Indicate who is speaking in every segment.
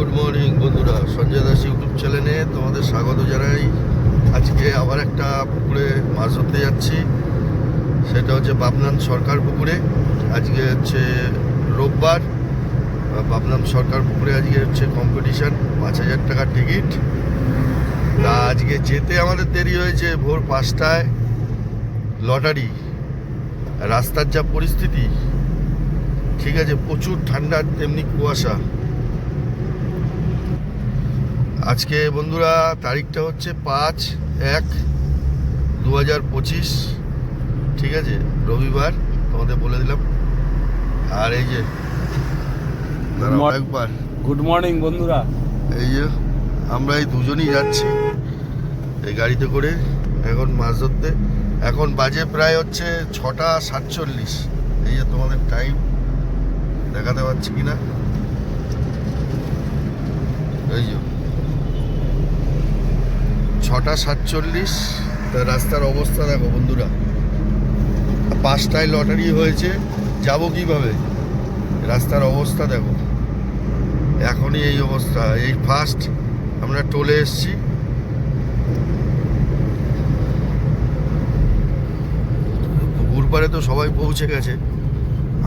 Speaker 1: Good morning বন্ধুরা। Sanjay Das YouTube চ্যানেলে তোমাদের স্বাগত জানাই। আজকে আবার একটা পুকুরে মাছ ধরতে যাচ্ছি। সেটা হচ্ছে পাবনান সরকার পুকুরে। আজকে হচ্ছে রোববার। পাবনান সরকার পুকুরে আজকে হচ্ছে কম্পিটিশান পাঁচ হাজার টাকার টিকিট তা আজকে যেতে আমাদের দেরি হয়েছে ভোর পাঁচটায়। লটারি, রাস্তার যা পরিস্থিতি, ঠিক আছে, প্রচুর ঠান্ডা, তেমনি কুয়াশা। আজকে বন্ধুরা তারিখটা হচ্ছে পাঁচ এক দু হাজার পঁচিশ। ঠিক আছে? রবিবার তোমাদের বলে দিলাম। আর এই যে একবার।
Speaker 2: গুড মর্নিং বন্ধুরা।
Speaker 1: এই যে আমরা এই দুজনই যাচ্ছি এই গাড়িতে করে এখন মাছ ধরতে। এখন বাজে প্রায় হচ্ছে ছটা সাতচল্লিশ। এই যে তোমাদের টাইম দেখাতে পারছি কিনা? এই যে। ছটা সাতচল্লিশ। তা রাস্তার অবস্থা দেখো বন্ধুরা। পাঁচটায় লটারি হয়েছে, যাব কীভাবে? রাস্তার অবস্থা দেখো। এখনই এই অবস্থা, এই ফার্স্ট আমরা টোলে এসছি। পুকুর তো সবাই পৌঁছে গেছে।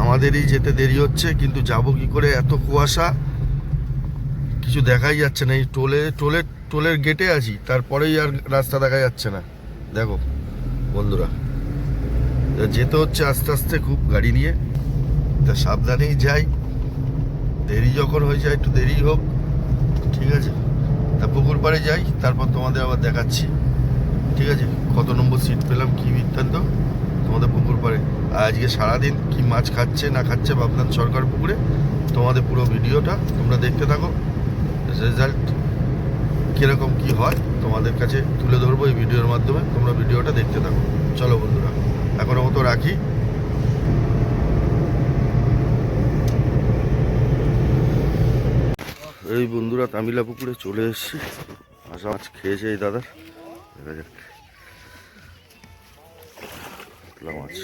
Speaker 1: আমাদেরই যেতে দেরি হচ্ছে, কিন্তু যাব কি করে? এত কুয়াশা। কিছু দেখাই যাচ্ছে না, এই টোলে টোলে টোলের গেটে আছি, তারপরেই আর রাস্তা দেখা যাচ্ছে না। দেখো, বন্ধুরা যেতে হচ্ছে আস্তে আস্তে খুব গাড়ি নিয়ে। তা সাবধানেই যাই। দেরি যখন হয়ে যায়, একটু দেরি হোক, ঠিক আছে? তা পুকুর পাড়ে যাই, তারপর তোমাদের আবার দেখাচ্ছি। ঠিক আছে? কত নম্বর সিট পেলাম, কি বৃত্তান্ত? তোমাদের পুকুর পাড়ে। আর আজকে সারাদিন কি মাছ খাচ্ছে, না খাচ্ছে ভাবনান সরকার পুকুরে। তোমাদের পুরো ভিডিওটা তোমরা দেখতে থাকো। রেজাল্ট কীরকম কি হয়, তোমাদের কাছে তুলে ধরবো এই ভিডিওর মাধ্যমে, তোমরা ভিডিওটা দেখতে থাকো। চলো বন্ধুরা, এখনও মতো রাখি। এই বন্ধুরা তামিলা পুকুরে চলে এসেছি। আশা মাছ খেয়েছে এই দাদা দেখা যাক। মাছ।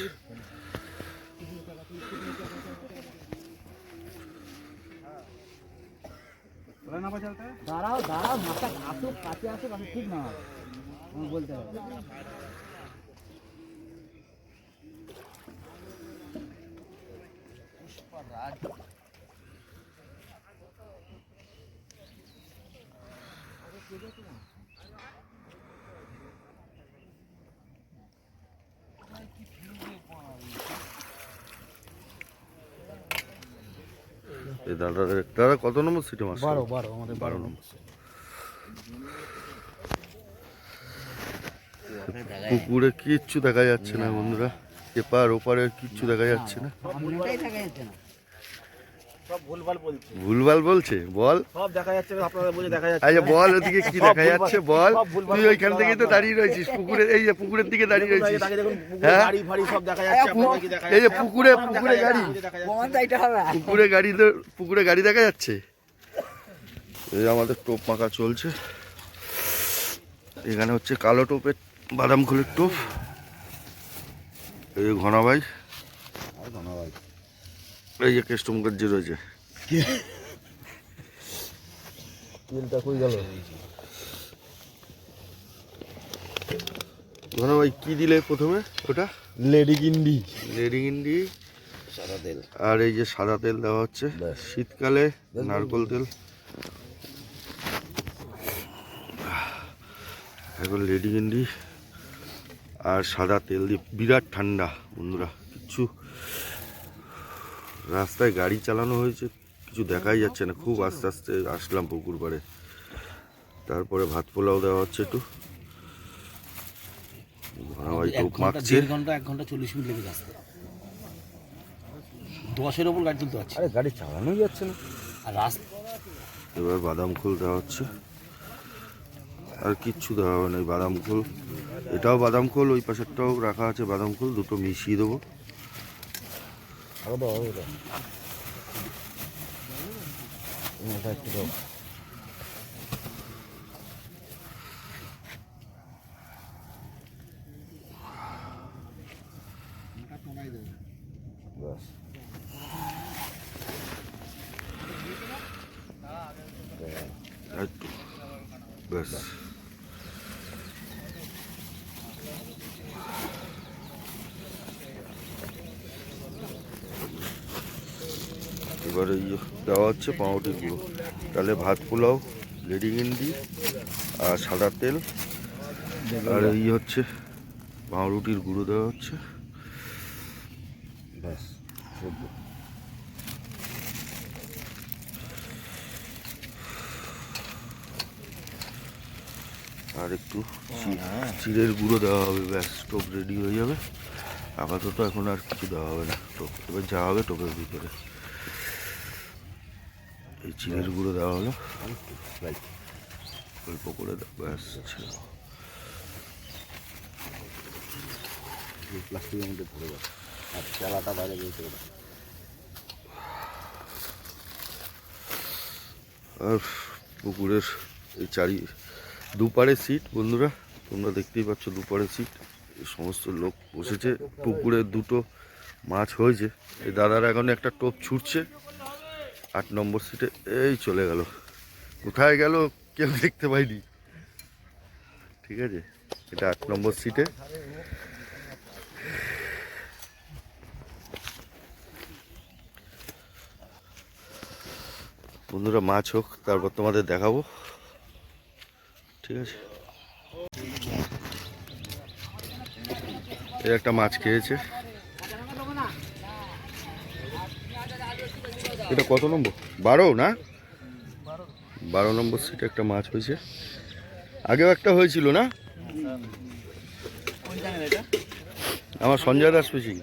Speaker 3: দাঁড়াও দাঁড়াও মাথা আসুক কাছে আসুক আমি ঠিক না বলতে হবে।
Speaker 1: এই দাদা দাদা কত নম্বর সিটে মাস
Speaker 3: বারো বারো আমাদের
Speaker 1: বারো নম্বর পুকুরে কিচ্ছু দেখা যাচ্ছে না বন্ধুরা। এপার ওপারে কিচ্ছু দেখা যাচ্ছে না
Speaker 3: সামনেটাই দেখা যাচ্ছে না
Speaker 4: সব ভুলভাল বলছে।
Speaker 1: ভুলভাল বলছে? বল।
Speaker 4: সব দেখা যাচ্ছে আপনারা বুঝে দেখা যাচ্ছে।
Speaker 1: আচ্ছা বল ওদিকে কি দেখা যাচ্ছে? বল। তুই ওইখান থেকেই তো দাঁড়িয়ে রয়েছিস পুকুরে এই যে পুকুরের দিকে দাঁড়িয়ে রয়েছিস। হ্যাঁ?
Speaker 4: গাড়ি ফাড়ি সব দেখা যাচ্ছে আপনারা কি দেখা
Speaker 1: এই যে পুকুরে পুকুরে গাড়ি। পুকুরে গাড়ি তো পুকুরে গাড়ি দেখা যাচ্ছে? এই আমাদের টোপ মাখা চলছে। এখানে হচ্ছে কালো টোপের বাদাম খোলের টোপ। এই যে ঘনা ভাই এই যে কেষ্ট মুখার্জি রয়েছে। ঘনা ভাই কি দিলে প্রথমে ওটা?
Speaker 2: লেডি গিন্ডি
Speaker 1: লেডি ইন্ডি। সাদা তেল। আর এই যে সাদা তেল দেওয়া হচ্ছে। শীতকালে নারকোল তেল। এখন লেডি ইন্ডি আর সাদা তেল দিয়ে বিরাট ঠান্ডা বন্ধুরা কিচ্ছু রাস্তায় গাড়ি চালানো হয়েছে কিছু দেখাই যাচ্ছে না। খুব আস্তে আস্তে আসলাম পুকুর পাড়ে। তারপরে ভাত পোলাও দেওয়া হচ্ছে একটু। ভাই টোপ মাখছে
Speaker 5: ঘণ্টা এক ঘণ্টা চল্লিশ মিনিট লেগে আসতে দশের ওপর গাড়ি তুলতে পারছি
Speaker 2: আরে গাড়ি চালানোই যাচ্ছে না।
Speaker 5: আর রাস্তা
Speaker 1: এবার বাদাম খোল দেওয়া হচ্ছে। আর কিচ্ছু দেওয়া হবে না বাদাম খোল। এটাও বাদাম খোল ওই পাশেরটাও রাখা আছে বাদাম খোল দুটো মিশিয়ে দেবো।
Speaker 2: আরও দাও আরও দাও এটা একটু দাও ব্যাস
Speaker 1: ব্যাস এবারে ইয়ে দেওয়া হচ্ছে পাউরুটি গুঁড়ো। তাহলে ভাত পোলাও লেডি গিন্ডি আর সাদা তেল। আর এই হচ্ছে পাউরুটির গুঁড়ো দেওয়া হচ্ছে।
Speaker 2: ব্যাস
Speaker 1: আর একটু চি- চিড়ের গুঁড়ো দেওয়া হবে ব্যাস টোপ রেডি হয়ে যাবে। আপাতত এখন আর কিছু দেওয়া হবে না টোপ। এবার যা হবে টোপের ভিতরে। এই চিড়ের গুঁড়ো দেওয়া হলো। অল্প করে দাও, ব্যাস ছিল।
Speaker 2: প্লাস্টিকের মধ্যে পড়ে যাবে। আর চালাটা বাইরে
Speaker 1: আর পুকুরের এই চারি দুপারে সিট বন্ধুরা তোমরা দেখতেই পাচ্ছ দুপারে সিট। এই সমস্ত লোক বসেছে। পুকুরে দুটো মাছ হয়েছে। এই দাদারা এখন একটা টোপ ছুটছে। আট নম্বর সিটে এই চলে গেল। কোথায় গেল কেউ দেখতে পাইনি। ঠিক আছে, এটা আট নম্বর সিটে বন্ধুরা, মাছ হোক, তারপর তোমাদের দেখাবো। ঠিক আছে। এই একটা মাছ খেয়েছে। এটা কত নম্বর বারো না বারো নম্বর সিটে একটা মাছ হয়েছে আগেও একটা হয়েছিল না আমার সঞ্জয় দাস ফিশিং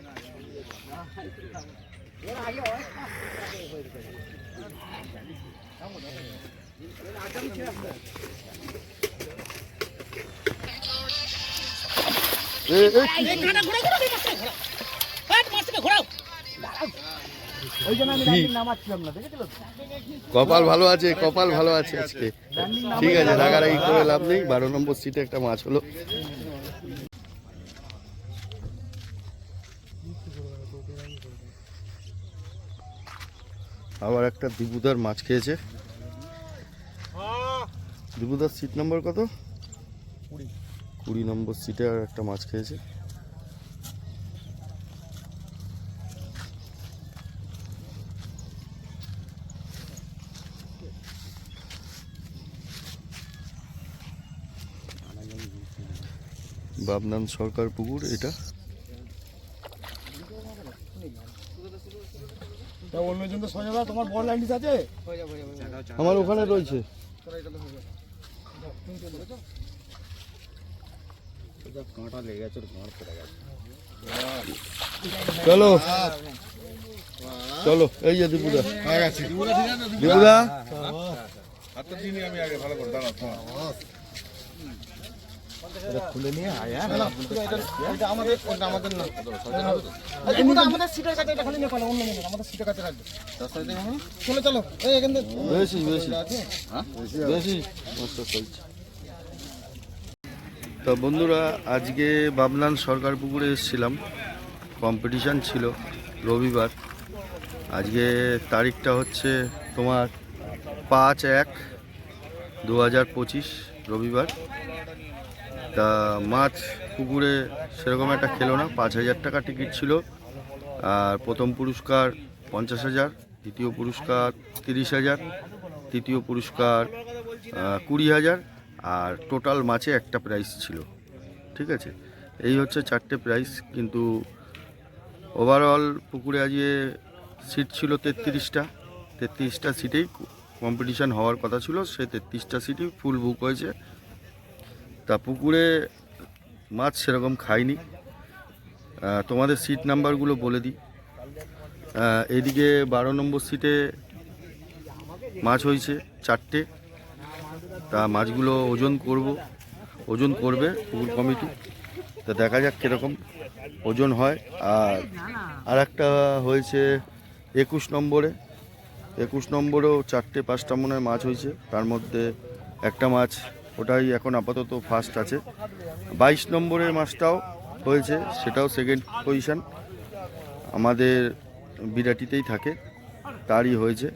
Speaker 1: এ, কপাল ভালো আছে কপাল ভালো আছে আজকে। ঠিক আছে রাগারাগি করে লাভ নেই বারো নম্বর সিটে একটা মাছ হলো। আবার একটা দিবুদার মাছ খেয়েছে। দিবুদার সিট নাম্বার কত? কুড়ি। নম্বর সিটে আর একটা মাছ খেয়েছে। বাবনান সরকার পুকুর এটা।
Speaker 3: তা অন্যজন তো সোজা তোমার বড় লাইন আছে?
Speaker 1: আমার ওখানে রয়েছে।
Speaker 2: কাঁটা লেগে গেছে। ওর গাঁট পড়ে গেছে
Speaker 1: চলো চলো এই যে দীপুদা দীপুদা
Speaker 3: আমাদের সিটের কাছে এটা খালি নিয়ে অন্য জনের, আমাদের সিটের কাছে রাখবে। চলো চলো। এই এখান থেকে
Speaker 1: বেশি বেশি। বেশি তো বন্ধুরা আজকে বাবলান সরকার পুকুরে এসেছিলাম। কম্পিটিশান ছিল রবিবার। আজকে তারিখটা হচ্ছে তোমার পাঁচ এক দু হাজার পঁচিশ রবিবার। তা মাছ পুকুরে সেরকম একটা খেলো না, পাঁচ হাজার টাকা টিকিট ছিল। আর প্রথম পুরস্কার পঞ্চাশ হাজার, দ্বিতীয় পুরস্কার তিরিশ হাজার, তৃতীয় পুরস্কার কুড়ি হাজার, আর টোটাল মাছে একটা প্রাইস ছিল। ঠিক আছে? এই হচ্ছে চারটে প্রাইস কিন্তু ওভারঅল পুকুরে আজকে সিট ছিল তেত্রিশটা। তেত্রিশটা সিটেই কম্পিটিশান হওয়ার কথা ছিল সে তেত্রিশটা সিটই ফুল বুক হয়েছে। তা পুকুরে মাছ সেরকম খাইনি। তোমাদের সিট নাম্বারগুলো বলে দিই। এদিকে বারো নম্বর সিটে মাছ হয়েছে চারটে। তা মাছগুলো ওজন করব, ওজন করবে পুকুর কমিটি। তা দেখা যাক কীরকম ওজন হয়। আর আর একটা হয়েছে একুশ নম্বরে। একুশ নম্বরেও চারটে পাঁচটা মনে মাছ হয়েছে। তার মধ্যে একটা মাছ ওটাই এখন আপাতত ফার্স্ট আছে। বাইশ নম্বরের মাছটাও হয়েছে, সেটাও সেকেন্ড পজিশন আমাদের বিরাটিতেই থাকে, তারই হয়েছে।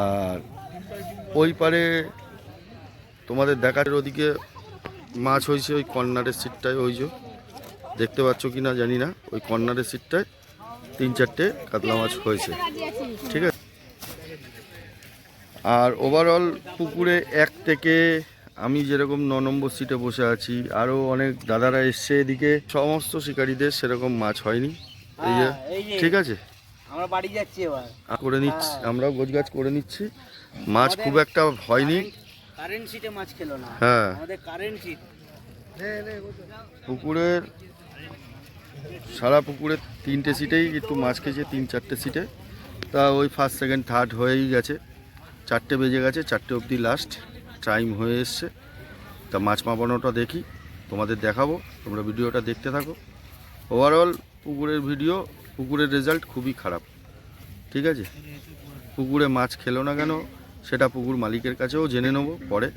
Speaker 1: আর ওই পারে তোমাদের দেখার ওদিকে মাছ হয়েছে ওই কর্নারের সিটটায় যে। দেখতে পাচ্ছ কি না জানি না, ওই কর্নারের সিটটায় তিন চারটে কাতলা মাছ হয়েছে। আর ওভারঅল পুকুরে এক থেকে আমি যেরকম ন নম্বর সিটে বসে আছি আরও অনেক দাদারা এসছে এদিকে সমস্ত শিকারীদের সেরকম মাছ হয়নি। এই যে ঠিক আছে?
Speaker 3: আমরা বাড়ি যাচ্ছি এবার।
Speaker 1: করে নিচ্ছি আমরাও গোছগাছ করে নিচ্ছি। মাছ খুব একটা হয়নি।
Speaker 3: কারেন্ট সিটে মাছ খেলো না।
Speaker 1: হ্যাঁ।
Speaker 3: আমাদের কারেন্ট সিট
Speaker 1: পুকুরের সারা পুকুরের তিনটে সিটেই একটু মাছ খেয়েছে তিন চারটে সিটে তা ওই ফার্স্ট সেকেন্ড থার্ড হয়েই গেছে। চারটে বেজে গেছে, চারটে অবধি লাস্ট টাইম হয়ে এসছে। তা মাছ মাপানোটা দেখি, তোমাদের দেখাবো, তোমরা ভিডিওটা দেখতে থাকো। ওভারঅল পুকুরের ভিডিও পুকুরের রেজাল্ট খুবই খারাপ, ঠিক আছে? পুকুরে মাছ খেলো না কেন, সেটা পুকুর মালিকের কাছেও জেনে নেব পরে,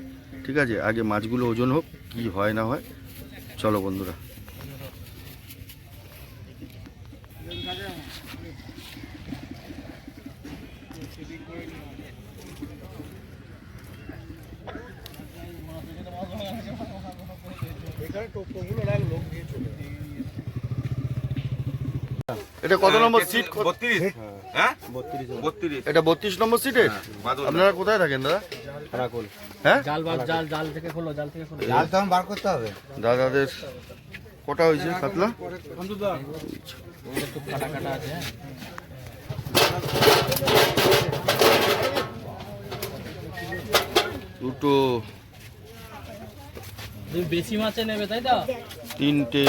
Speaker 1: ঠিক আছে? আগে মাছগুলো ওজন হোক, কি হয় না হয়। চলো বন্ধুরা। এটা কত নম্বর সিট
Speaker 4: বত্রিশ। হ্যাঁ? বত্রিশ
Speaker 1: এটা বত্রিশ নম্বর সিটে আপনারা কোথায় থাকেন দাদা? হ্যাঁ?
Speaker 3: জাল জাল জাল থেকে খোলো জাল থেকে খোলো।
Speaker 2: জাল তো বার করতে হবে।
Speaker 1: দাদাদের কটা হয়েছে কাতলা
Speaker 3: কাটা কাটা আছে হ্যাঁ
Speaker 1: দুটো।
Speaker 3: তুমি বেশি মাছে নেবে তাই তো?
Speaker 1: তিনটে।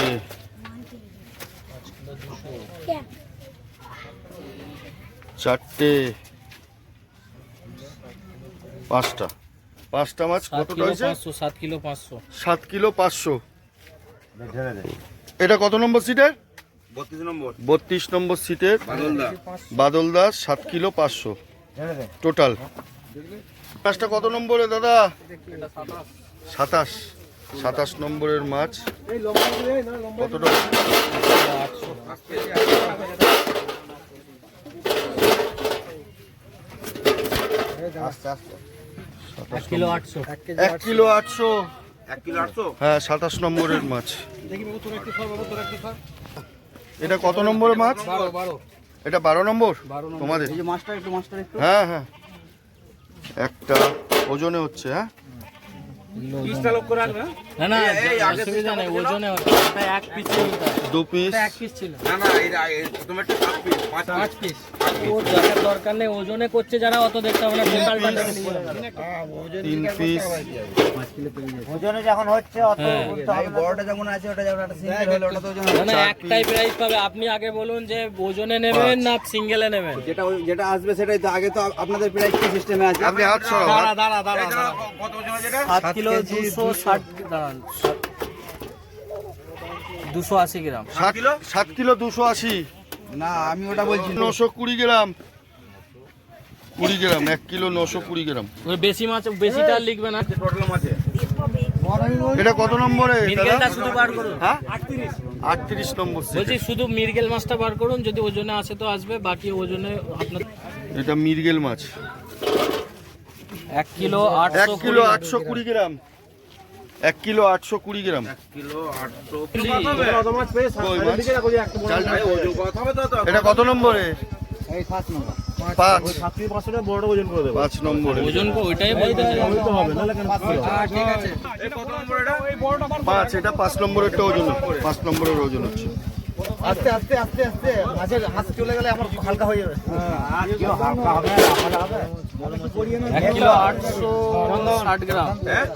Speaker 1: চারটে। পাঁচটা। পাঁচটা মাছ কতটা হয়েছে?
Speaker 3: পাঁচশো সাত কিলো পাঁচশো।
Speaker 1: সাত কিলো পাঁচশো। এটা কত নম্বর সিটের?
Speaker 4: বত্রিশ নম্বর।
Speaker 1: সিটের বাদল দাস সাত কিলো পাঁচশো। টোটাল। মাছটা কত নম্বরে দাদা? সাতাশ। সাতাশ নম্বরের মাছ। কতটা?
Speaker 2: আস্তে আস্তে।
Speaker 3: এক কিলো আটশো।
Speaker 1: এক কিলো আটশো। হ্যাঁ সাতাশ নম্বরের মাছ। এটা কত নম্বরের মাছ?
Speaker 3: বারো বারো।
Speaker 1: এটা বারো নম্বর। তোমাদের?
Speaker 3: এই যে মাছটা একটু মাছটা একটু।
Speaker 1: হ্যাঁ হ্যাঁ। একটা ওজনে হচ্ছে হ্যাঁ?
Speaker 4: পিসটা লক্ষ্য রাখবে
Speaker 3: না না
Speaker 4: এই, এই, আগে
Speaker 3: অসুবিধা নেই ওজনে এক পিস ছিল।
Speaker 1: দু পিস
Speaker 3: এক পিস ছিল।
Speaker 4: না না এই এই একটা সাত পিস পাঁচ
Speaker 3: পাঁচ
Speaker 4: পিস
Speaker 3: পিস ও দেখার দরকার নেই ওজনে করছে যারা অত দেখতে হবে না
Speaker 1: তিন পিস
Speaker 2: ওজনে যখন হচ্ছে অত
Speaker 3: হ্যাঁ।
Speaker 2: বলতে হবে বড়টা যেমন আছে ওটা যেমন একটা সিঙ্গেল হলে ওটা তো ওজন
Speaker 3: না না একটাই প্রাইস পাবে। আপনি আগে বলুন যে ওজনে নেবেন না সিঙ্গেলে নেবেন?
Speaker 2: যেটা যেটা আসবে সেটাই তো আগে তো আপনাদের প্রাইস কি সিস্টেমে আছে?
Speaker 1: আপনি হাত সরাও
Speaker 3: দাঁড়া দাঁড়া
Speaker 4: কত ওজন
Speaker 3: কিলো দুশো ষাট দাঁড়ান দুশো আশি গ্রাম।
Speaker 1: সাত
Speaker 4: কিলো?
Speaker 1: সাত কিলো দুশো আশি।
Speaker 2: না আমি ওটা বলছি।
Speaker 1: নশো কুড়ি গ্রাম। কুড়ি গ্রাম এক কিলো নশো কুড়ি গ্রাম।
Speaker 3: ওই বেশি মাছ বেশিটা লিখবে না।
Speaker 4: টোটাল মাছে।
Speaker 1: এটা কত নম্বরে
Speaker 3: শুধু বার করুন।
Speaker 1: হ্যাঁ? আটত্রিশ। নম্বর।
Speaker 3: বলছি শুধু মিরগেল মাছটা বার করুন যদি ওজনে আসে তো আসবে বাকি ওজনে আপনার
Speaker 1: এটা মিরগেল মাছ।
Speaker 3: এক কিলো
Speaker 1: এক
Speaker 3: আটশো
Speaker 1: কিলো আটশো কুড়ি গ্রাম। এক কিলো আটশো কুড়ি গ্রাম? এটা কত নম্বরে? পাঁচ।
Speaker 4: বড় ওজন করে দেবো।
Speaker 1: পাঁচ নম্বরে।
Speaker 3: ওজন কো ওইটাই বলতে চাই।
Speaker 2: ঠিক আছে
Speaker 4: এই কত নম্বর এটা?
Speaker 1: পাঁচ এটা পাঁচ নম্বরেরটা ওজন পাঁচ নম্বরের ওজন হচ্ছে।
Speaker 2: আস্তে আস্তে আস্তে আস্তে। মাছের হাত চলে গেলে আমার হালকা হয়ে যাবে। হালকা হবে হালকা হবে।
Speaker 3: এক কিলো আটশো ষাট গ্রাম।
Speaker 4: হ্যাঁ?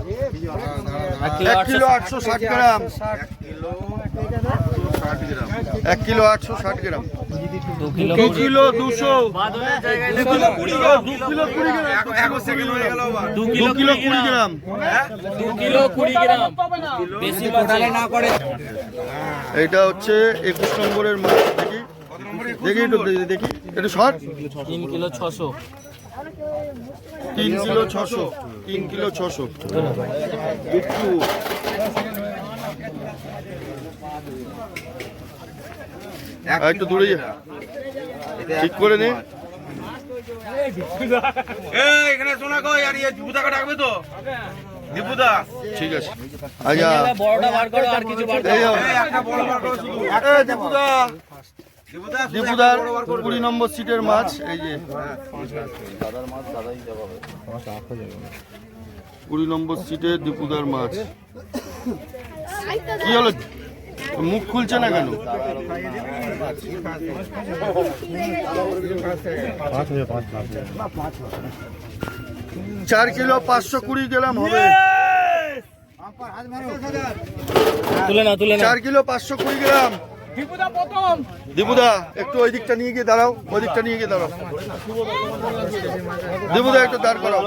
Speaker 1: এক কিলো আটশো ষাট গ্রাম।
Speaker 3: দু কিলো
Speaker 1: দুশো। দু কিলো কুড়ি গ্রাম দু কিলো কুড়ি গ্রাম।
Speaker 4: এক- এক সেকেন্ড হয়ে গেল আবার।
Speaker 3: দু কিলো
Speaker 1: কুড়ি গ্রাম।
Speaker 3: দু কিলো কুড়ি গ্রাম। বেশি মাছে
Speaker 2: না করে।
Speaker 1: এইটা হচ্ছে একুশ নম্বরের মাছ দেখি। দেখি একটু দেখি- একটু শর্ট?
Speaker 3: তিন কিলো ছশো।
Speaker 1: তিন কিলো ছশো। তিন কিলো ছশো। একটু একটু দূরে ঠিক করে নে।
Speaker 4: এখানে শোনা কই আর ইয়ে জুতাকে ডাকবে তো?
Speaker 1: ঠিক আছে। আচ্ছা।
Speaker 5: বড়টা বার করো আর কিছু বার
Speaker 1: এই হোক।
Speaker 4: এই একটা বড় বার করো শুধু।
Speaker 1: এই দীপুদা
Speaker 4: দীপুদা
Speaker 1: দীপুদার
Speaker 4: একটা বড় বার করো।
Speaker 1: কুড়ি নম্বর সিটের মাছ এই যে। কুড়ি নম্বর সিটে দীপুদার মাছ। কি হলো? মুখ খুলছে না কেন? চার কিলো পাঁচশো কুড়ি গ্রাম হবে।
Speaker 5: তুলে না তুলে
Speaker 1: চার কিলো পাঁচশো কুড়ি গ্রাম। দীপুদা একটু ওই দিকটা নিয়ে গিয়ে দাঁড়াও ওই দিকটা নিয়ে গিয়ে দাঁড়াও। দীপুদা একটু দাঁড় করাও।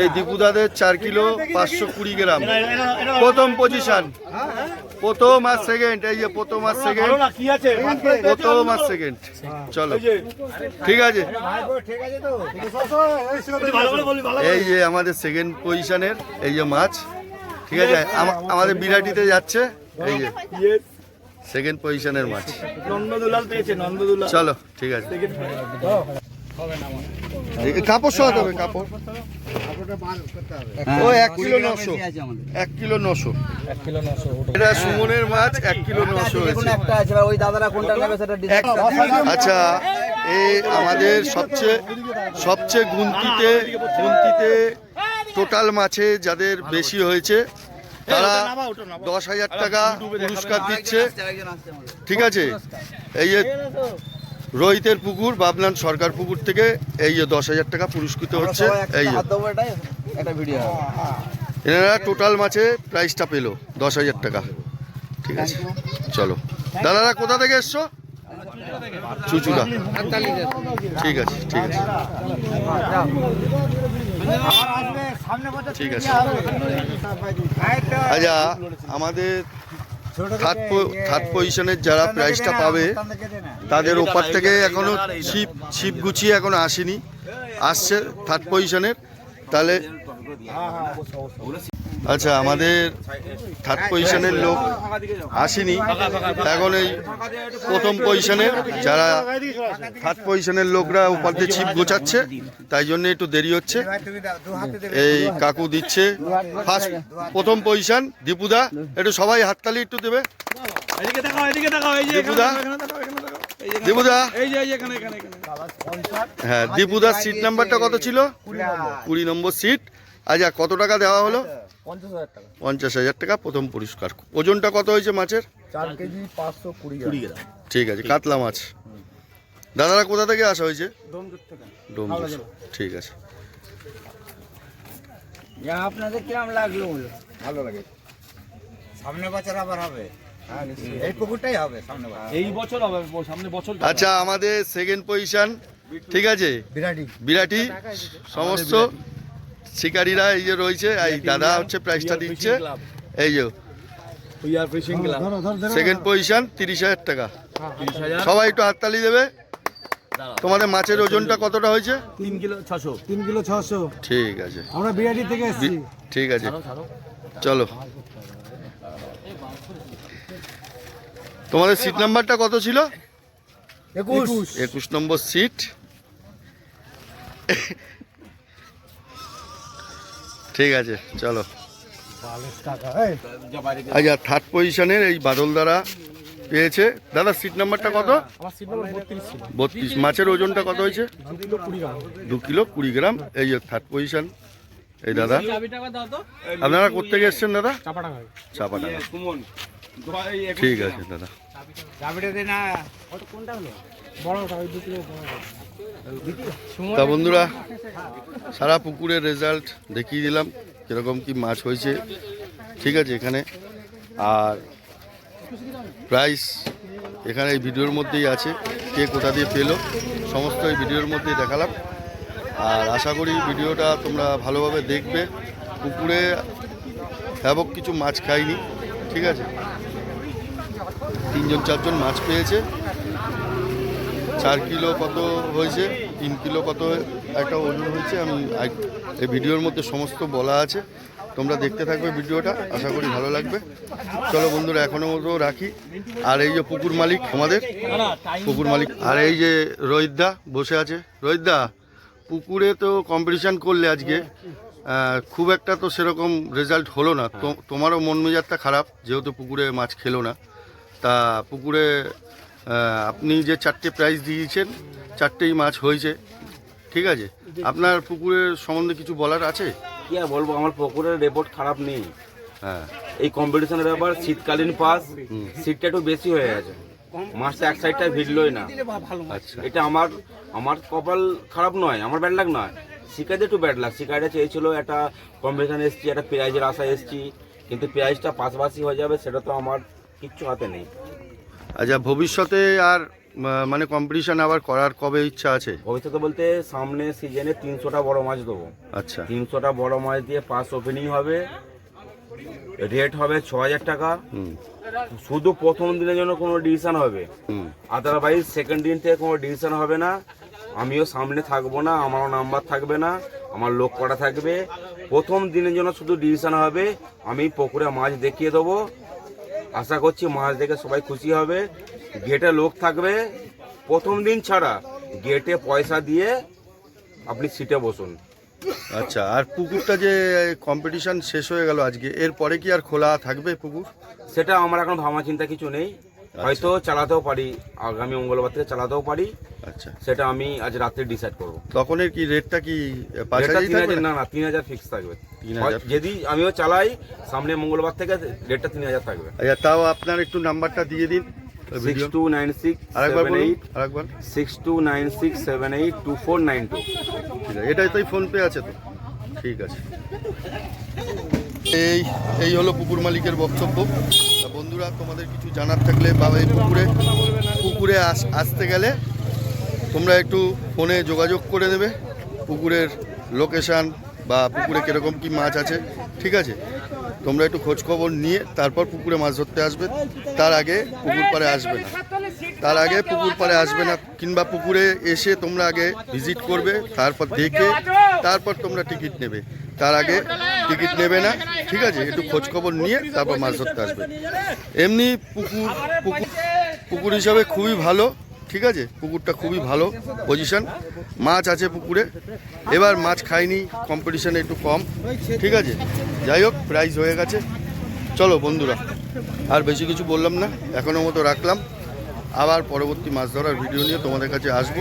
Speaker 1: এই দীপুদাদের চার কিলো পাঁচশো কুড়ি গ্রাম। প্রথম পজিশন প্রথম আর সেকেন্ড এই যে প্রথম আর সেকেন্ড প্রথম আর সেকেন্ড চলো। ঠিক আছে। এই যে আমাদের সেকেন্ড পজিশনের এই যে মাছ। ঠিক আছে? আমাদের বিরাটিতে যাচ্ছে। এই যে সেকেন্ড পজিশনের মাছ। চলো ঠিক আছে। কাপড় সহাতে হবে কাপড়। ও এক কিলো নশো। এক কিলো নশো। এটা সুমনের মাছ এক কিলো নশো
Speaker 2: একটা ওই দাদারা কোনটা নেবে সেটা decide
Speaker 1: আচ্ছা এই আমাদের সবচেয়ে সবচেয়ে গুনতিতে গুনতিতে টোটাল মাছে যাদের বেশি হয়েছে তারা দশ হাজার টাকা পুরস্কার দিচ্ছে। ঠিক আছে? এই যে রোহিতের পুকুর বাবলান সরকার পুকুর থেকে এই দশ হাজার টাকা পুরস্কৃত হচ্ছে এই এনারা টোটাল মাছে প্রাইসটা পেল দশ হাজার টাকা। ঠিক আছে চলো। দাদারা কোথা থেকে এসছো? চুচুড়া। ঠিক আছে ঠিক আছে। ঠিক আছে। আচ্ছা আমাদের থার্ড থার্ড পজিশনের যারা প্রাইজটা পাবে তাদের ওপার থেকে এখনও ছিপ ছিপ গুছিয়ে এখনও আসেনি। আসছে থার্ড পজিশনের তাহলে আচ্ছা আমাদের থার্ড পজিশনের লোক আসেনি। এখন এই প্রথম পজিশনের যারা থার্ড পজিশনের লোকরা উপর দিয়ে ছিপ গোছাচ্ছে তাই জন্য একটু দেরি হচ্ছে। এই কাকু দিচ্ছে ফার্স্ট প্রথম পজিশন দীপুদা একটু সবাই হাততালি একটু দেবে।
Speaker 4: এদিকে তাকাও এদিকে তাকাও এই যে
Speaker 1: দীপুদা দীপুদা?
Speaker 4: এই যে এখানে এখানে এখানে।
Speaker 1: হ্যাঁ দীপুদার সিট নাম্বারটা কত ছিল? কুড়ি নম্বর। সিট আচ্ছা কত টাকা দেওয়া হলো?
Speaker 2: পঞ্চাশ হাজার টাকা।
Speaker 1: প্রথম পুরস্কার। ওজনটা কত হয়েছে মাছের? ঠিক আছে কাতলা মাছ। দাদারা কোথা থেকে আসা হয়েছে? ঠিক আছে।
Speaker 2: আপনাদের কিরম লাগল ভালো লাগে। সামনে বছর আবার হবে। এই পুকুরটাই হবে সামনে
Speaker 3: এই বছর হবে সামনে বছর
Speaker 1: আচ্ছা আমাদের সেকেন্ড পজিশন ঠিক আছে?
Speaker 2: বিরাটি।
Speaker 1: বিরাটি সমস্ত শিকারীরা এই যে রয়েছে এই দাদা হচ্ছে প্রাইসটা দিচ্ছে। এই যে।
Speaker 3: We are fishing club
Speaker 1: second position তিরিশ হাজার টাকা। সবাই একটু হাততালি দেবে। তোমাদের মাছের ওজনটা কতটা হয়েছে?
Speaker 3: তিন কিলো ছশো।
Speaker 6: তিন কিলো ছশো।
Speaker 1: ঠিক আছে।
Speaker 6: আমরা বিরাটি থেকে
Speaker 1: ঠিক আছে। চলো। তোমাদের সিট নাম্বারটা কত ছিল?
Speaker 6: একুশ।
Speaker 1: একুশ নম্বর সিট ঠিক আছে চলো। আচ্ছা থার্ড পজিশনের এই বাদল দ্বারা পেয়েছে। দাদা সিট নাম্বারটা কত?
Speaker 6: বত্রিশ।
Speaker 1: মাছের ওজনটা কত হয়েছে?
Speaker 6: দু কিলো কুড়ি গ্রাম।
Speaker 1: এই যে থার্ড পজিশন এই দাদা। আপনারা কোথেকে এসছেন দাদা?
Speaker 6: চাপাটা
Speaker 1: ঠিক আছে দাদা। তা বন্ধুরা, সারা পুকুরের রেজাল্ট দেখিয়ে দিলাম, কীরকম কি মাছ হয়েছে। ঠিক আছে এখানে। আর প্রাইস এখানে এই ভিডিওর মধ্যেই আছে, কে কোথা দিয়ে পেল, সমস্ত এই ভিডিওর মধ্যেই দেখালাম। আর আশা করি ভিডিওটা তোমরা ভালোভাবে দেখবে। পুকুরে হ্যাবক কিছু মাছ খাইনি, ঠিক আছে। তিনজন, চারজন মাছ পেয়েছে। চার কিলো কত হয়েছে, তিন কিলো কত একটা ওজন হয়েছে। আমি এই ভিডিওর মধ্যে সমস্ত বলা আছে। তোমরা দেখতে থাকবে ভিডিওটা, আশা করি ভালো লাগবে। চলো বন্ধুরা, এখনও মতো রাখি। আর এই যে পুকুর মালিক আমাদের, পুকুর মালিক। আর এই যে রোহিতদা বসে আছে। রোহিতদা পুকুরে তো কম্পিটিশান করলে আজকে খুব একটা তো সেরকম রেজাল্ট হলো না। তোমারও মন মেজাজটা খারাপ, যেহেতু পুকুরে মাছ খেলো না। তা পুকুরে আপনি যে চারটে প্রাইজ দিয়েছেন চারটেই মাছ হয়েছে ঠিক আছে? আপনার পুকুরের সম্বন্ধে কিছু বলার আছে?
Speaker 7: কি আর বলব আমার পুকুরের রেপোর্ট খারাপ নেই।
Speaker 1: হ্যাঁ।
Speaker 7: এই কম্পিটিশনের ব্যাপার শীতকালীন পাস শীতটা একটু বেশি হয়ে গেছে। মাছটা এক সাইডটা ভিড়লই না।
Speaker 1: আচ্ছা।
Speaker 7: এটা আমার আমার কপাল খারাপ নয় আমার ব্যাড লাগ নয়। শিকাইতে একটু ব্যাড লাগ শিকাইটা চেয়েছিল একটা কম্পিটিশন এসছি একটা প্রাইজের আশায় এসছি কিন্তু প্রাইজটা পাশাপাশি হয়ে যাবে সেটা তো আমার কিচ্ছু হাতে নেই।
Speaker 1: আচ্ছা ভবিষ্যতে আর মানে কম্পিটিশন আবার করার কবে ইচ্ছা আছে?
Speaker 7: ভবিষ্যতে বলতে সামনে সিজনে তিনশোটা বড় মাছ দেবো।
Speaker 1: আচ্ছা।
Speaker 7: তিনশোটা বড় মাছ দিয়ে পাস ওপেনিং হবে। রেট হবে ছ হাজার টাকা শুধু প্রথম দিনের জন্য কোনো ডিসিশন হবে। আদারওয়াইজ সেকেন্ড দিন থেকে কোনো ডিসিশন হবে না। আমিও সামনে থাকব না আমারও নাম্বার থাকবে না আমার লোক করা থাকবে। প্রথম দিনের জন্য শুধু ডিসিশন হবে আমি পুকুরে মাছ দেখিয়ে দেবো। আশা করছি মাছ দেখে সবাই খুশি হবে। গেটে লোক থাকবে। প্রথম দিন ছাড়া গেটে পয়সা দিয়ে আপনি সিটে বসুন।
Speaker 1: আচ্ছা আর পুকুরটা যে কম্পিটিশন শেষ হয়ে গেল আজকে এরপরে কি আর খোলা থাকবে পুকুর?
Speaker 7: সেটা আমার এখন ভাবনা চিন্তা কিছু নেই। হয়তো চালাতেও পারি আগামী মঙ্গলবার থেকে চালাতেও পারি।
Speaker 1: আচ্ছা।
Speaker 7: সেটা আমি আজ রাত্রে ডিসাইড করব।
Speaker 1: তখনের কি রেটটা কি পাঁচ হাজারই
Speaker 7: তিন হাজার
Speaker 1: না?
Speaker 7: না তিন হাজার ফিক্স থাকবে।
Speaker 1: 3000
Speaker 7: যদি আমিও চালাই সামনে মঙ্গলবার থেকে রেটটা তিন হাজার থাকবে।
Speaker 1: আচ্ছা তাও আপনার একটু নাম্বারটা দিয়ে দিন।
Speaker 7: Six two nine six seven eight
Speaker 1: আরেকবার
Speaker 7: six two nine six seven eight two four nine two
Speaker 1: ঠিক আছে এটাই তো ফোন পে আছে তো। ঠিক আছে। এই এই হলো পুকুর মালিকের বক্তব্য। বন্ধুরা, তোমাদের কিছু জানার থাকলে বা এই পুকুরে পুকুরে আস, আসতে গেলে তোমরা একটু ফোনে যোগাযোগ করে দেবে পুকুরের লোকেশান বা পুকুরে কীরকম কি মাছ আছে, ঠিক আছে? তোমরা একটু খোঁজ খবর নিয়ে তারপর পুকুরে মাছ ধরতে আসবে, তার আগে পুকুর পাড়ে আসবে না। তার আগে পুকুর পাড়ে আসবে না, কিংবা পুকুরে এসে তোমরা আগে ভিজিট করবে, তারপর দেখে, তারপর তোমরা টিকিট নেবে। তার আগে টিকিট নেবে না। ঠিক আছে, একটু খোঁজখবর নিয়ে তারপর মাছ ধরতে আসবে। এমনি পুকুর পুকুর পুকুর হিসাবে খুবই ভালো, ঠিক আছে? পুকুরটা খুবই ভালো পজিশন মাছ আছে পুকুরে। এবার মাছ খাইনি কম্পিটিশন একটু কম, ঠিক আছে? যাই হোক প্রাইজ হয়ে গেছে। চলো বন্ধুরা, আর বেশি কিছু বললাম না, এখনও মতো রাখলাম। আবার পরবর্তী মাছ ধরার ভিডিও নিয়ে তোমাদের কাছে আসব।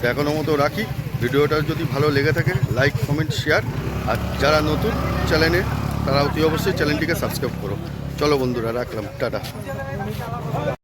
Speaker 1: তো এখনও মতো রাখি। ভিডিওটা যদি ভালো লেগে থাকে লাইক কমেন্ট শেয়ার আর যারা নতুন চ্যানেলে তারা অতি অবশ্যই চ্যানেলটিকে সাবস্ক্রাইব করো। চলো বন্ধুরা, রাখলাম। টাটা।